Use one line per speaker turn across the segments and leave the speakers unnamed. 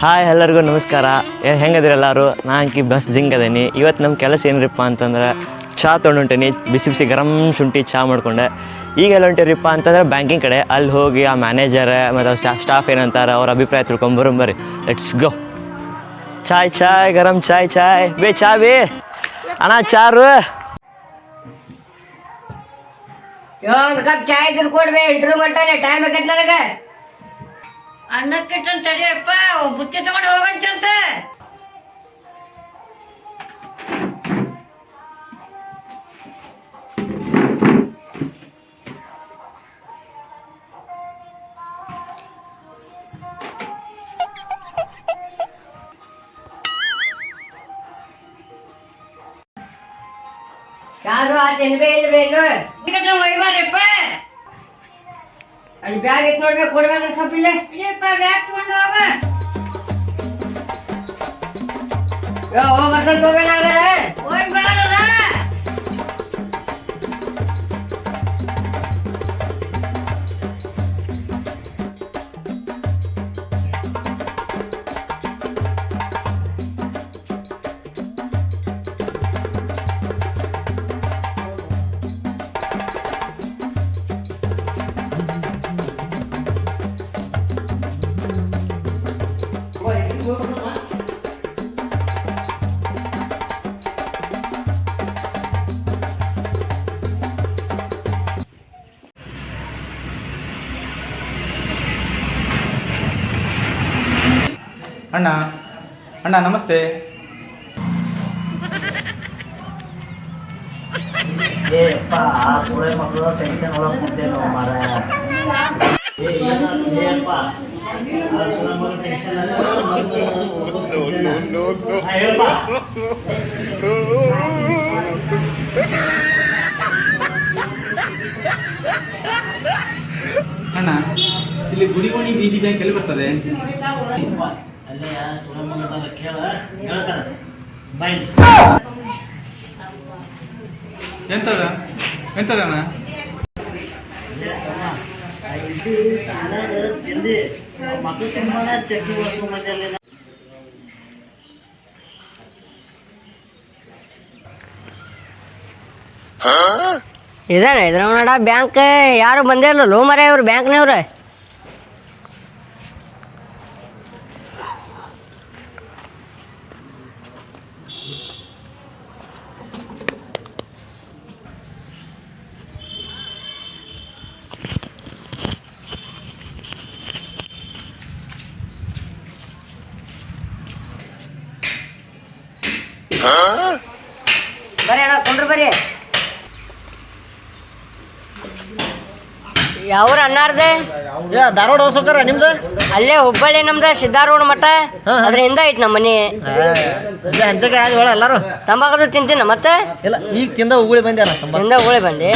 Hi, ಎಲ್ಲರಿಗೂ ನಮಸ್ಕಾರ. ಏ- ಹೆಂಗದಿರ ಎಲ್ಲರೂ? ನಾ ಅಂಕಿ ಬಸ್ ಜಿಂಗ್ ಅದೇನಿ. ಇವತ್ತು ನಮ್ಮ ಕೆಲಸ ಏನ್ರಿಪ್ಪ ಅಂತಂದ್ರೆ ಚಾ ತೊಗೊಂಡು ಬಿಸಿ ಬಿಸಿ ಗರಂ ಶುಂಠಿ ಚಾ ಮಾಡ್ಕೊಂಡೆ. ಈಗ ಎಲ್ಲ ಹೊಂಟಿರಿಪ್ಪ ಅಂತಂದ್ರೆ ಬ್ಯಾಂಕಿಂಗ್ ಕಡೆ. ಅಲ್ಲಿ ಹೋಗಿ ಆ ಮ್ಯಾನೇಜರ್ ಮತ್ತು ಸ್ಟಾಫ್ ಏನಂತಾರೆ, ಅವ್ರ ಅಭಿಪ್ರಾಯ ತಿಳ್ಕೊಂಬರಂಬರಿ ಲೆಟ್ಸ್ ಗೋ ಚಾಯ್ ಚಾಯ್, ಗರಂ ಚಾಯ್ ಚಾಯ್. ಬೇ, ಚಾ ಬೇ. ಅಣ್ಣ ಚಾರು
ಒಂದು ಕಪ್ ಚಾಯ್ ಕೊಡ್ಬೇ ಇಂಟರ್ವ್ಯೂ ಮಾಡ್ತಾನೆ. ಟೈಮ್ ಆಗೈತೆ ನನಗೆ.
ಅನ್ನಕ್ಕೆ ತಡಿಯಪ್ಪ ಬುತ್ತಿ ತಗೊಂಡು ಹೋಗಂತಂತ.
ಚಾರು ಆ ಇಲ್ವೇ ಇನ್ನು
ಟಿಕೆಟ್ ಒಯ್ಬಾರಪ್ಪ
ಅಲ್ಲಿ ಬ್ಯಾಗ್ ಇತ್ತು ನೋಡ್ಬೇಕು ಕೊಡ್ಬೇಕಂತ ಸ್ವಲ್ಪ ಇಲ್ಲೇ.
ಇಲ್ಲಪ್ಪ ಬ್ಯಾಗ್ ತಗೊಂಡು ಹೋಗ.
ಹೋಗಿ ಬರ್ತಂತ ಹೋಗೋಣಾಗಾರ
ಹೋಗಿ
ಅಣ್ಣ ಅಣ್ಣ ನಮಸ್ತೆ.
ಏಪ್ಪ ಆ ಸುಳೆ ಮಕ್ಕಳು ಟೆನ್ಷನ್ ಒಳಗೆ ಕುಂತೇನು ಮಾರ ಏ ಏನಪ್ಪ ಆ ಸುಳೆ ಮಕ್ಕಳು ಟೆನ್ಷನ್ ಹೇಳಪ್ಪ
ಅಣ್ಣ ಇಲ್ಲಿ ಗುಡಿಗೋಣಿ ಬೀದಿ ಬ್ಯಾಂಕ್ ಎಲ್ಲಿ ಬರ್ತದೆ?
ಕೇಳ ಹೇಳ್ತಾರ ಬೈ.
ಎಂತದ? ಎಂತದಣ್ಣ?
ಮಕ್ಕಳು
ಇದಾನೆ ಇದ್ರ ನೋಡ ಬ್ಯಾಂಕ್ ಯಾರು ಬಂದೇ ಇಲ್ಲ ಲೋ ಮರ ಇವ್ರು ಬ್ಯಾಂಕ್ನವ್ರ ಬರ್ರಿ ಅಣ್ಣ ಕೊಂಡ್ರು ಬರ್ರಿ. ಯಾವ್ರ ಅನ್ನಾರ್ದೆ
ಧಾರವಾಡ ಹೋಗ್ಸೋಕಾರ ನಿಮ್ದು?
ಅಲ್ಲೇ ಹುಬ್ಬಳ್ಳಿ ನಮ್ದ ಸಿದ್ದಾರೂಢ ಮಠ. ಅದ್ರ ಹಿಂದ ಐತ್ ನಮ್ಮ ಮನಿ.
ಅಂತಕ್ಕೆ ಆದ ಹೇಳ ಎಲ್ಲಾರು.
ತಂಬಾಕದು ತಿಂತೀನ ಮತ್ತೆ?
ಇಲ್ಲ ಈಗ ತಿಂದ ಉಗುಳಿ ಬಂದ್ಯಾರ
ತಿಂದ ಉಗುಳಿ ಬಂದಿ.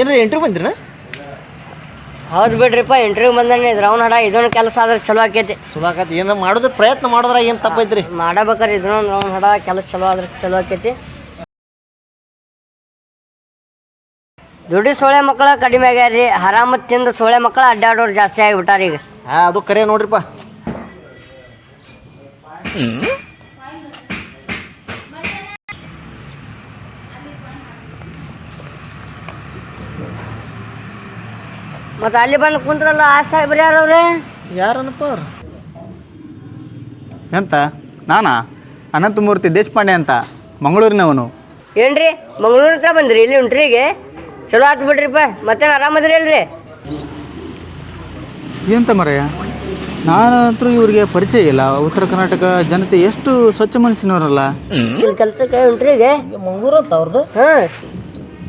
ಏನ್ರಿ ಎಂಟ್ರಿ ಬಂದ್ರಿನ?
ಹೌದು ಬಿಡ್ರಿಪ್ಪ ಇಂಟರ್ವ್ಯೂ ಬಂದಾನೆ ಇದ್ರವ್ನ ಹಡ ಇದೊಂದು ಕೆಲಸ ಆದ್ರೆ ಚಲೋ ಆಕೈತಿ.
ಚಲೋ ಆಕತಿ. ಏನು ಮಾಡೋದ್ರ ಪ್ರಯತ್ನ ಮಾಡಿದ್ರೆ ಏನು ತಪ್ಪೈತ್ರಿ?
ಮಾಡಬೇಕಾದ್ರೆ ಇದ್ರೂ ಅವ್ನ ಹಡ ಕೆಲಸ ಚಲೋ ಆದ್ರೆ ಚಲೋ ಆಕೈತಿ. ದುಡಿ ಸೋಳೆ ಮಕ್ಕಳ ಕಡಿಮೆ ಆಗ್ಯಾರ್ರಿ. ಹರಾಮ ತಿಂದು ಸೋಳೆ ಮಕ್ಕಳ ಅಡ್ಡಾಡೋರು ಜಾಸ್ತಿ ಆಗಿಬಿಟ್ಟಾರ ಈಗ.
ಹಾ ಅದು ಕರೆ ನೋಡ್ರಿಪ್ಪ.
ಮತ್ತೆ ಅಲ್ಲಿ ಬಂದು ಕುಂತ್ರಲ್ಲ ಆ ಸಾಹೇಬ್ರು ಯಾರವ್ರೆ?
ಯಾರನಪ್ಪ ಅವ್ರು?
ಎಂತ? ನಾನಾ? ಅನಂತಮೂರ್ತಿ ದೇಶಪಾಂಡೆ ಅಂತ ಮಂಗಳೂರಿನವನು.
ಏನ್ರಿ? ಮಂಗಳೂರು ಹತ್ರ ಬಂದ್ರಿ? ಇಲ್ಲಿ ಉಂಟ್ರಿಗೆ ಚಲೋ ಆತು ಬಿಡ್ರಿಪ್ಪ ಮತ್ತೆ ಆರಾಮದ್ರಿ ಅಲ್ರಿ
ಎಂತ ಮರಯ್ಯ ನಾನಂತರೂ ಇವ್ರಿಗೆ ಪರಿಚಯ ಇಲ್ಲ. ಉತ್ತರ ಕರ್ನಾಟಕ ಜನತೆ ಎಷ್ಟು ಸ್ವಚ್ಛ ಮನಸ್ಸಿನವರಲ್ಲ?
ಇಲ್ಲಿ ಕೆಲ್ಸಕ್ಕೆ ಉಂಟ್ರಿಗೆ
ಮಂಗಳೂರು ಅಂತ ಅವ್ರದ್ದು
ಹಾಂ.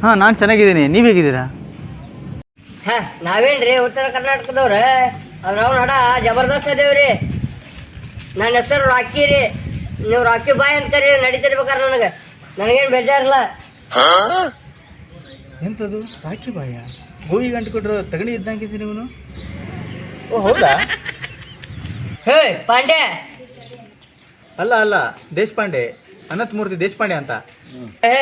ಹಾಂ ನಾನು ಚೆನ್ನಾಗಿದ್ದೀನಿ. ನೀವು ಹೇಗಿದ್ದೀರಾ?
ಹಾ ನಾವೇನ್ರಿ ಉತ್ತರ ಕರ್ನಾಟಕದವ್ರ? ಅದ್ರ ಅವ್ನ ಹಡ ಜಬರ್ದಸ್ತ್ ಅದೇವ್ರಿ. ನನ್ನ ಹೆಸರು ರಾಕಿ ರೀ. ನೀವು ರಾಕಿ ಬಾಯ್ ಅಂತ ಕರೀರಿ ನಡೀತಿರ್ಬೇಕಾರ ನನಗೆ. ನನಗೇನು ಬೇಜಾರಿಲ್ಲ.
ಎಂಥದ್ದು ರಾಕಿ ಬಾಯ? ಗೋವಿ ಗಂಟು ಕೊಟ್ಟರು ತಗಣಿ ಇದ್ದಂಗಿದ್ದೀನಿ ಇವನು?
ಓ ಹೌದಾ?
ಹೇ ಪಾಂಡೆ
ಅಲ್ಲ ಅಲ್ಲ ದೇಶಪಾಂಡೆ. ಅನಂತಮೂರ್ತಿ ದೇಶಪಾಂಡೆ ಅಂತ.
ಹೇ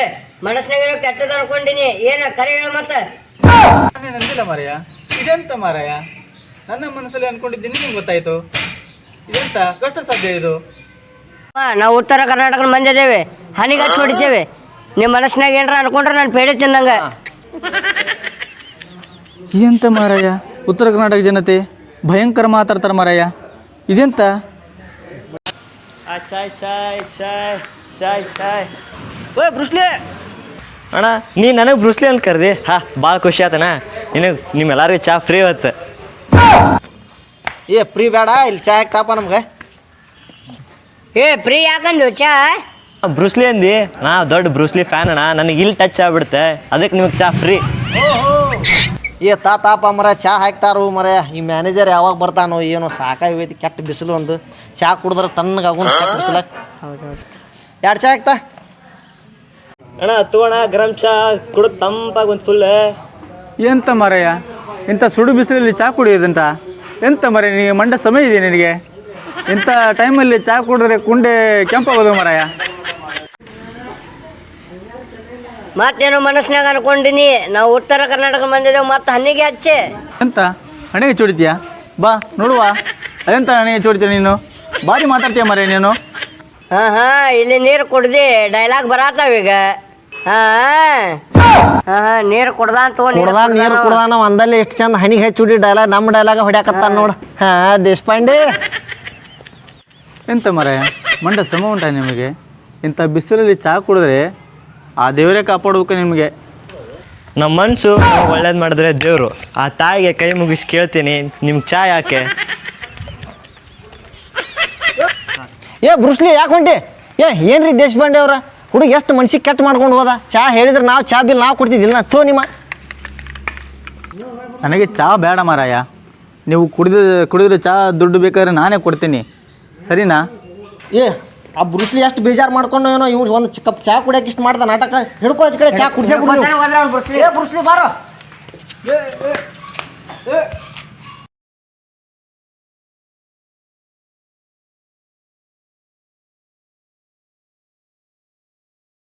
ಮನಸ್ನಾಗ ಕೆಟ್ಟದ ಅನ್ಕೊಂಡಿನಿ. ಏನ ಕರೆ ಹೇಳ ಮತ್ತೆ.
ನಾನೇನು ಅಂದಿಲ್ಲ ಮಾರಯ್ಯ ಇದೆಂತ ಮಾರಾಯ? ನನ್ನ ಮನಸ್ಸಲ್ಲಿ ಅನ್ಕೊಂಡಿದ್ದೀನಿ ನಿಮ್ಗೆ ಗೊತ್ತಾಯ್ತು. ಇದೆಂತ? ಕಷ್ಟ ಸಾಧ್ಯ ಇದು?
ನಾವು ಉತ್ತರ ಕರ್ನಾಟಕದ ಮಂದಿ ಅದೇವೆ ಹನಿಗೆ ಹಚ್ಚಿ ಹೊಡಿತೇವೆ. ನಿಮ್ಮ ಮನಸ್ಸಿನಾಗ ಏನರ ಅನ್ಕೊಂಡ್ರೆ ನಾನು ಪೇಡೆ ತಿನ್ನಂಗ.
ಎಂತ ಮಾರಾಯ? ಉತ್ತರ ಕರ್ನಾಟಕ ಜನತೆ ಭಯಂಕರ ಮಾತಾಡ್ತಾರೆ ಮಾರಾಯ. ಇದೆಂತ?
ಚಾಯ್ ಚಾಯ್ ಚಾಯ್ ಚಾಯ್ ಚಾಯ್.
ಓ ಬ್ರುಸ್ಲೆ!
ಅಣ್ಣ ನೀ ನನಗೆ ಬ್ರೂಸ್ಲಿ ಅಂತ ಕರ್ದಿ? ಹಾ ಭಾಳ ಖುಷಿ ಆತಣ್ಣ. ನಿನಗೆ ನಿಮ್ಮೆಲ್ಲರಿಗೂ ಚಾ ಫ್ರೀ ಇವತ್ತು.
ಏ ಫ್ರೀ ಬೇಡ ಇಲ್ಲಿ ಚಾ ಹಾಕ್ತಾಪ ನಮ್ಗೆ?
ಏ ಪ್ರೀ ಯಾಕಂದು ಚಾ?
ಬ್ರೂಸ್ಲಿ ಅಂದಿ? ನಾ ದೊಡ್ಡ ಬ್ರೂಸ್ಲಿ ಫ್ಯಾನ್ ಅಣ್ಣ ನನಗೆ ಇಲ್ಲಿ ಟಚ್ ಆಗ್ಬಿಡುತ್ತೆ. ಅದಕ್ಕೆ ನಿಮಗೆ ಚಾ ಫ್ರೀ
ಏ ತಾ ತಾಪ ಮರ ಚಾ ಹಾಕ್ತಾರು ಮರ. ಈ ಮ್ಯಾನೇಜರ್ ಯಾವಾಗ ಬರ್ತಾನೋ ಏನೋ ಸಾಕಾಗೈತಿ ಕೆಟ್ಟ ಬಿಸಿಲು ಒಂದು. ಚಾ ಕುಡಿದ್ರೆ ತಣ್ಣಗಾಗುನ್ ಕೆಟ್ಟ ಬಿಸಿಲ. ಎರಡು ಚಾ ಹಾಕ್ತಾ?
ಅಣ್ಣ ತಗೋಣ ಗರಂ ಚಾ ಕುಡ ತಂಪಾಗಿ ಒಂದು ಫುಲ್
ಎಂತ ಮಾರಾಯ? ಇಂಥ ಸುಡು ಬಿಸಿಲಲ್ಲಿ ಚಾ ಕುಡಿಯೋದಂತ ಎಂತ ಮರ ನಿನಗೆ ಮಂಡ ಸಮಯ ಇದೆ ನಿನಗೆ? ಇಂಥ ಟೈಮಲ್ಲಿ ಚಾ ಕುಡಿದ್ರೆ ಕುಂಡೆ ಕೆಂಪಾಗೋದು ಮಾರಾಯ?
ಮತ್ತೇನೋ ಮನಸ್ಸಿನಾಗ ಅನ್ಕೊಂಡಿನಿ? ನಾವು ಉತ್ತರ ಕರ್ನಾಟಕ ಬಂದಿದ್ದೇವೆ ಮತ್ತೆ ಹಣ್ಣಿಗೆ ಹಚ್ಚೆ.
ಎಂತ? ಹಣೆಗೆ ಚೂಡಿತೀಯ ಬಾ ನೋಡುವ. ಅದೆಂತ ಹಣೆಗೆ ಚೂಡಿತೀಯ ನೀನು? ಭಾರಿ ಮಾತಾಡ್ತೀಯ ಮಾರಾಯ ನೀನು?
ಹಾಂ ಹಾಂ ಇಲ್ಲಿ ನೀರು ಕುಡ್ದು ಡೈಲಾಗ್ ಬರತ್ತಾವ ಈಗ. ಹಾ ಹಾ ಹಾ ನೀರು ಕುಡ್ದಾನ್ ತಗೋ
ಕುಡ್ದ ನೀರು ಕುಡ್ದಾನ ಒಂದಲ್ಲಿ ಎಷ್ಟು ಚಂದ ಹನಿಗೆ ಹೆಚ್ಚುಡಿ ಡೈಲಾಗ್ ನಮ್ಮ ಡೈಲಾಗ ಹೊಡ್ಯಾಕತ್ತಾನ ನೋಡು. ಹಾ ದೇಶಪಾಂಡೆ.
ಎಂತ ಮರ ಮಂಡ ಸಮ ಉಂಟ ನಿಮಗೆ? ಇಂಥ ಬಿಸಿಲಲ್ಲಿ ಚಾ ಕುಡಿದ್ರೆ ಆ ದೇವರೇ ಕಾಪಾಡ್ಬೇಕು ನಿಮಗೆ.
ನಮ್ಮ ಮನಸ್ಸು ಒಳ್ಳೇದು ಮಾಡಿದ್ರೆ ದೇವರು. ಆ ತಾಯಿಗೆ ಕೈ ಮುಗಿಸಿ ಕೇಳ್ತೀನಿ ನಿಮ್ಗೆ ಚಾ ಯಾಕೆ?
ಏ ಬ್ರುಸ್ಲಿ ಯಾಕೆ ಹೊಂಟಿ? ಏ ಏನ್ರಿ ದೇಶಪಾಂಡೆ ಅವ್ರ? ಹುಡುಗ ಎಷ್ಟು ಮನ್ಸಿಗೆ ಕೆಟ್ಟ ಮಾಡ್ಕೊಂಡು ಹೋದ? ಚಾ ಹೇಳಿದ್ರೆ ನಾವು ಚಾ ಬಿಲ್ ನಾವು ಕೊಡ್ತಿದ್ದಿಲ್ಲ ತೋ ನಿಮ್ಮ.
ನನಗೆ ಚಾ ಬೇಡ ಮಾರಾಯ. ನೀವು ಕುಡಿದ ಕುಡಿದ್ರೆ ಚಾ ದುಡ್ಡು ಬೇಕಾದ್ರೆ ನಾನೇ ಕೊಡ್ತೀನಿ. ಸರಿನಾ?
ಏ ಆ ಬ್ರುಸ್ಲಿ ಎಷ್ಟು ಬೇಜಾರು ಮಾಡ್ಕೊಂಡು ಏನೋ ಇವ್ರು ಒಂದು ಕಪ್ ಚಾ ಕುಡಿಯಕ್ಕೆ ಇಷ್ಟು ಮಾಡ್ದ ನಾಟಕ. ಹಿಡ್ಕೋ ಆಚೆ ಕಡೆ ಚಾ ಕುಡಿಸ್ಲಿ ಬಾರೋ.